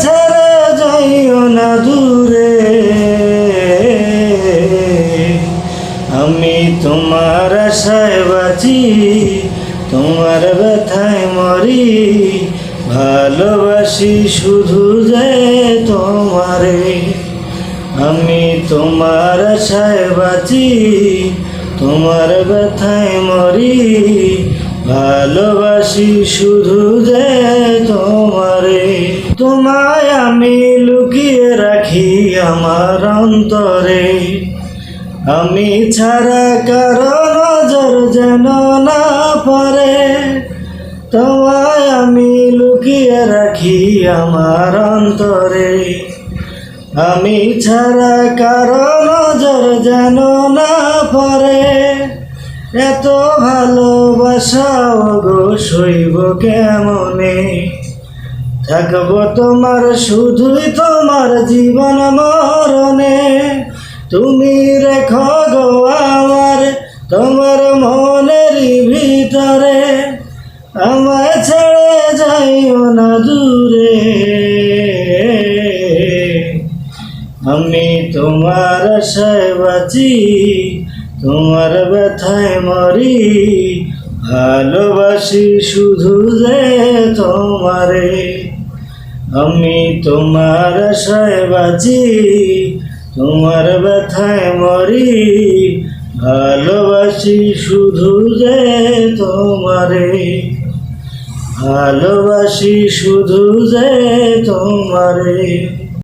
ছেড়ে যাইও না দূরে। আমি তোমার আশায় বাঁচি, তোমার ব্যথায় মরি। ভালোবাসি শুধু যে তোমারে। আমি তোমার আশায় বাঁচি, তোমার ব্যথায় মরি। ভালোবাসি শুধু যে তোমারে। তোমায় আমি লুকিয়ে রাখি আমার অন্তরে। আমি ছাড়া কারও নজর যেন না পরে তোমায় আমি লুকিয়ে রাখি আমার অন্তরে। আমি ছাড়া কারও নজর যেন না পরে এত ভালোবাসাও গো শৈব কেমনে? থাকব তোমার, শুধুই তোমার জীবন মরণে। তুমি রেখো গো আমার তোমার মনের ভিতরে। আমায় ছেড়ে যাইও না দূরে। আমি তোমার আশায় বাঁচি তোমার ব্যথায় মরি। ভালোবাসি শুধু যে তোমারে। আমি তোমার আশায় বাজি তোমার ব্যথায় মরি। ভালোবাসি শুধু যে তোমারে। ভালোবাসি শুধু যে তোমারে।